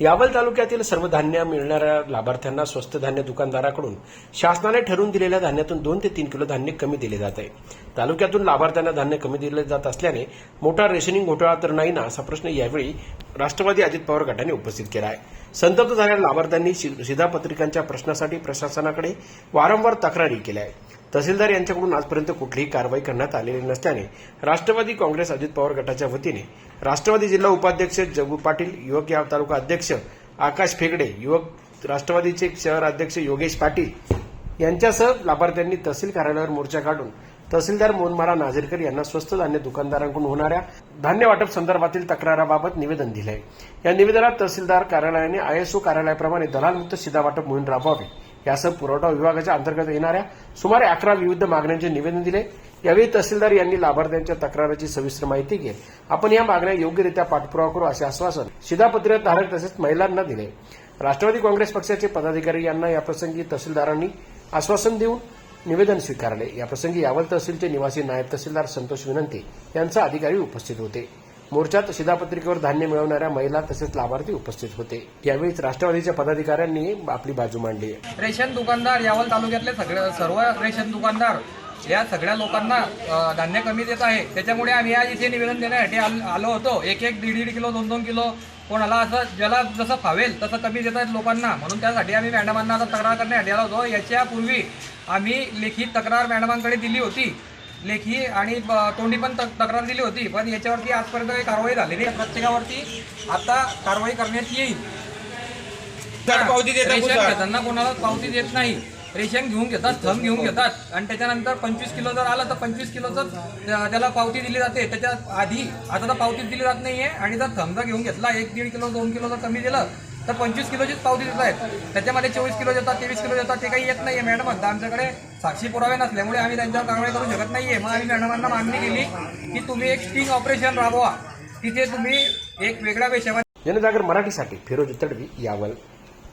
यावल तालुक्यातील सर्व धान्य मिळणाऱ्या लाभार्थ्यांना स्वस्त धान्य दुकानदाराकडून शासनाने ठरवून दिलेल्या धान्यातून दोन ते तीन किलो धान्य कमी दिले जात आहे. तालुक्यातून लाभार्थ्यांना धान्य कमी दिले जात असल्याने मोठा रेशनिंग घोटाळा तर नाही ना असा प्रश्न यावेळी राष्ट्रवादी अजित पवार गटाने उपस्थित केला आहे. संतप्त झालेल्या लाभार्थ्यांनी शि- शिधापत्रिकांच्या प्रश्नासाठी प्रशासनाकडे वारंवार तक्रारी केल्या आहे तहसीलदार यांच्याकडून आजपर्यंत कुठलीही कारवाई करण्यात आलेली नसल्याने राष्ट्रवादी काँग्रेस अजित पवार गटाच्या वतीने राष्ट्रवादी जिल्हा उपाध्यक्ष जगू पाटील युवक या तालुका अध्यक्ष आकाश फेगडे युवक राष्ट्रवादीचे शहर अध्यक्ष योगेश पाटील यांच्यासह लाभार्थ्यांनी तहसील कार्यालयावर मोर्चा काढून तहसीलदार मोहनमारा नाझीरकर यांना स्वस्त धान्य दुकानदारांकडून होणाऱ्या धान्य वाटप संदर्भातील तक्राराबाबत निवेदन दिले आहे या निवेदनात तहसीलदार कार्यालयाने आयएसओ कार्यालयाप्रमाणे दलालमुक्त शिधा वाटप मोहीम राबवावी. यासह पुरवठा विभागाच्या अंतर्गत येणाऱ्या सुमारे अकरा विविध मागण्यांचे निवेदन दिले. यावेळी तहसीलदार यांनी लाभार्थ्यांच्या तक्राराची सविस्तर माहिती घेत आपण या मागण्या योग्यरित्या पाठपुरावा करू असे आश्वासन शिधापत्र धारक तसेच महिलांना दिले. राष्ट्रवादी काँग्रेस पक्षाचे पदाधिकारी यांना याप्रसंगी तहसीलदारांनी आश्वासन देऊन निवेदन स्वीकारले. याप्रसंगी यावल तहसीलचे निवासी नायब तहसीलदार संतोष विनंती यांचा अधिकारी उपस्थित होते. मोर्चात शिधापत्रिकेवर धान्य मिळवणाऱ्या महिला तसेच लाभार्थी उपस्थित होते. यावेळीच राष्ट्रवादीच्या पदाधिकाऱ्यांनी आपली बाजू मांडली. रेशन दुकानदार यावल तालुक्यातले सगळे सर्व रेशन दुकानदार या सगळ्या लोकांना धान्य कमी देत आहे. त्याच्यामुळे आम्ही आज इथे निवेदन देण्यासाठी आलो होतो. एक एक दीड दीड किलो दोन दोन किलो कोणाला असं ज्याला जसं फावेल तसं कमी देत आहेत लोकांना. म्हणून त्यासाठी आम्ही मॅडमांना आता तक्रार करण्यासाठी आलो होतो. याच्यापूर्वी आम्ही लिखित तक्रार मॅडमांकडे दिली होती. लेखी आणि तोंडी पण तक- तक्रार दिली होती पण याच्यावरती आजपर्यंत काही कारवाई झालेली नाही. प्रत्येकावरती आता कारवाई करण्यात येईल. पावती देता रेशन? घेताना कोणाला पावती देत नाही. रेशन घेऊन घेतात थंब घेऊन घेतात. आणि त्याच्यानंतर पंचवीस किलो जर आलं तर पंचवीस किलोचं त्या- त्याला पावती दिली जाते. त्याच्या आधी आता तर पावतीच दिली जात नाहीये. आणि जर थंब जर घेऊन घेतला एक दीड किलो दोन किलो जर कमी दिलं तर पंचवीस किलोचीच पावती देत आहेत. त्याच्यामध्ये चोवीस किलो देतात तेवीस किलो देतात ते काही येत नाहीये. मॅडम आता आमच्याकडे साक्षी पुरावे नसल्यामुळे आम्ही त्यांच्यावर कारवाई करू शकत नाहीये. मग आम्ही मॅडमांना मागणी केली की तुम्ही एक स्टिंग ऑपरेशन राबवा. तिथे तुम्ही एक वेगळ्या वेशामध्ये जनजागर मराठीसाठी फिरोज तडवी यावल